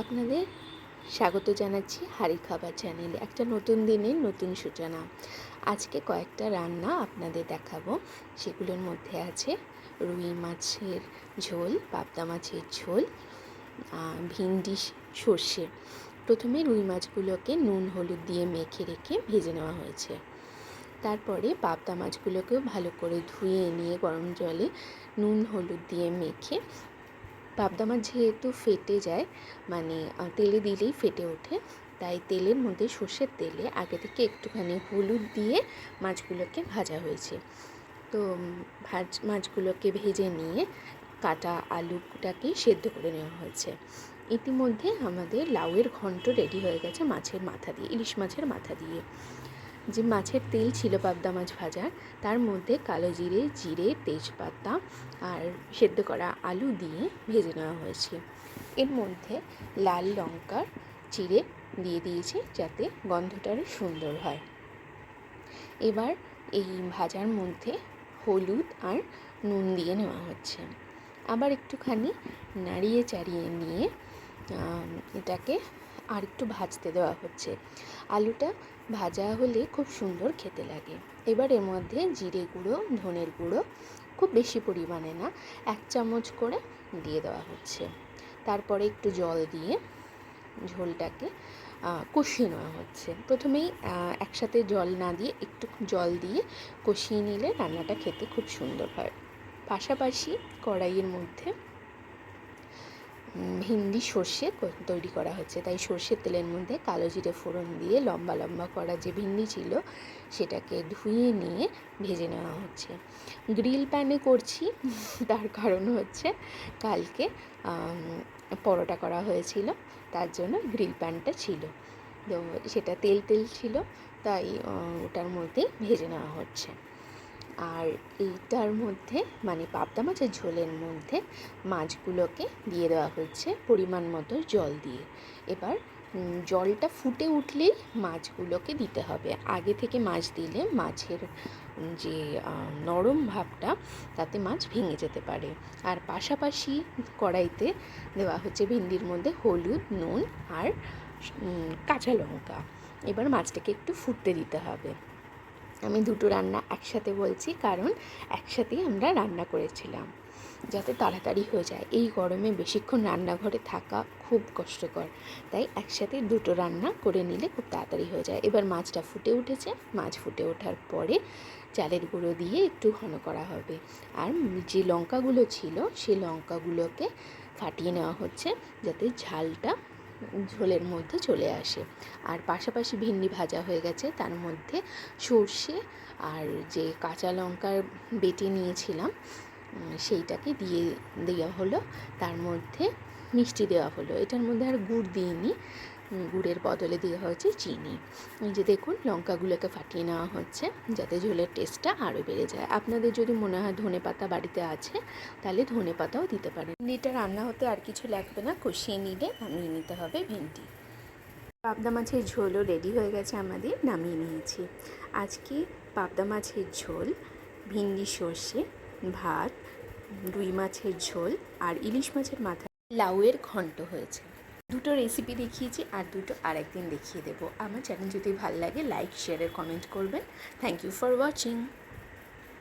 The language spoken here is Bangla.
আপনাদের স্বাগত জানাচ্ছি হাড়ি খাবার চ্যানেলে একটা নতুন দিনের নতুন সূচনা। আজকে কয়েকটা রান্না আপনাদের দেখাবো। সেগুলোর মধ্যে আছে রুই মাছের ঝোল, পাবদা মাছের ঝোল ভিন্ডি সর্ষে। প্রথমে রুই মাছগুলোকে নুন, হলুদ দিয়ে মেখে রেখে ভেজে নেওয়া হয়েছে। তারপরে পাবদা মাছগুলোকেও ভালো করে ধুয়ে নিয়ে গরম জলে নুন, হলুদ দিয়ে মেখে পাবদা মাছ যেহেতু ফেটে যায় মানে তেলে দিলেই ফেটে ওঠে, তাই তেলের মধ্যে সর্ষের তেলে আগে থেকে একটুখানি হলুদ দিয়ে মাছগুলোকে ভাজা হয়েছে। তো ভাজ, মাছগুলোকে ভেজে নিয়ে কাটা আলুটাকে সেদ্ধ করে নেওয়া হয়েছে। ইতিমধ্যে আমাদের লাউয়ের ঘন্ট রেডি হয়ে গেছে মাছের মাথা দিয়ে, ইলিশ মাছের মাথা দিয়ে। যে মাছের তেল ছিল পাবদা মাছ ভাজার তার মধ্যে কালো জিরে জিরে, তেজপাতা আর সেদ্ধ করা আলু দিয়ে ভেজে নেওয়া হয়েছে। এর মধ্যে লাল লঙ্কার চিড়ে দিয়ে দিয়েছি যাতে গন্ধটা সুন্দর হয়। এবার এই ভাজার মধ্যে হলুদ আর নুন দিয়ে নেওয়া হচ্ছে। আবার একটুখানি নাড়িয়ে চাড়িয়ে নিয়ে এটাকে আর একটু ভাজতে দেওয়া হচ্ছে। আলুটা ভাজা হলে খুব সুন্দর খেতে লাগে। এবার এর মধ্যে জিরে গুঁড়ো, ধনের গুঁড়ো, খুব বেশি পরিমাণে না, এক চামচ করে দিয়ে দেওয়া হচ্ছে। তারপরে একটু জল দিয়ে ঝোলটাকে কষিয়ে নেওয়া হচ্ছে। প্রথমেই একসাথে জল না দিয়ে একটু জল দিয়ে কষিয়ে নিলে রান্নাটা খেতে খুব সুন্দর হয়। পাশাপাশি কড়াইয়ের মধ্যে ভিন্ডি সর্ষে তৈরি করা হচ্ছে। তাই সর্ষের তেলের মধ্যে কালো জিরে ফোড়ন দিয়ে লম্বা লম্বা করা যে ভিন্ডি ছিল, সেটাকে ধুয়ে নিয়ে ভেজে নেওয়া হচ্ছে। গ্রিল প্যানে করছি, তার কারণ হচ্ছে কালকে পরোটা করা হয়েছিল, তার জন্য গ্রিল প্যানটা ছিল। তো সেটা তেল তেল ছিল, তাই ওটার মধ্যেই ভেজে নেওয়া হচ্ছে। আর এইটার মধ্যে মানে পাবদা মাছের ঝোলের মধ্যে মাছগুলোকে দিয়ে দেওয়া হচ্ছে পরিমাণ মতো জল দিয়ে। এবার জলটা ফুটে উঠলেই মাছগুলোকে দিতে হবে। আগে থেকে মাছ দিলে মাছের যে নরম ভাবটা, তাতে মাছ ভেঙে যেতে পারে। আর পাশাপাশি কড়াইতে দেওয়া হচ্ছে ভিন্ডির মধ্যে হলুদ, নুন আর কাঁচা লঙ্কা। এবার মাছটাকে একটু ফুটতে দিতে হবে। আমি দুটো রান্না একসাথে বলছি, কারণ একসাথেই আমরা রান্না করেছিলাম। যাতে তাড়াতাড়ি হয়ে যায়। এই গরমে বেশিক্ষণ রান্নাঘরে থাকা খুব কষ্টকর। তাই একসাথে দুটো রান্না করে নিলে খুব তাড়াতাড়ি হয়ে যায়। এবার মাছটা ফুটে উঠেছে। মাছ ফুটে ওঠার পরে চালের গুঁড়ো দিয়ে একটু ঘন করা হবে। আর যে লঙ্কাগুলো ছিল সেই লঙ্কাগুলোকে ফাটিয়ে নেওয়া হচ্ছে, যাতে ঝালটা ঝোলের মধ্যে চলে আসে। আর পাশাপাশি ভিন্ডি ভাজা হয়ে গেছে, তার মধ্যে সর্ষে আর যে কাঁচা লঙ্কার বেটে নিয়েছিলাম সেইটাকে দিয়ে দেওয়া হলো। তার মধ্যে মিষ্টি দেওয়া হলো। এটার মধ্যে আর গুড় দিইনি। গুড়ের বদলে দেওয়া হয়েছে চিনি। এই যে দেখুন, লঙ্কাগুলোকে ফাটিয়ে নেওয়া হচ্ছে, যাতে ঝোলের টেস্টটা আরও বেড়ে যায়। আপনাদের যদি মনে হয় ধনে পাতা বাড়িতে আছে, তাহলে ধনে পাতাও দিতে পারেন। এটা রান্না হতে আর কিছু লাগবে না, কষিয়ে নিলে নামিয়ে নিতে হবে ভেন্ডি। পাবদা মাছের ঝোলও রেডি হয়ে গেছে আমাদের, নামিয়ে নিয়েছি। আজকে পাবদা মাছের ঝোল, ভিন্ডি, সর্ষে, ভাত, রুই মাছের ঝোল আর ইলিশ মাছের মাথা। লাউয়ের ঘন্ট হয়েছে। দুটো রেসিপি দেখিয়েছি আর দুটো আরেকদিন দেখিয়ে দেবো। আমার চ্যানেল যদি ভালো লাগে লাইক শেয়ার কমেন্ট করবেন। Thank you for watching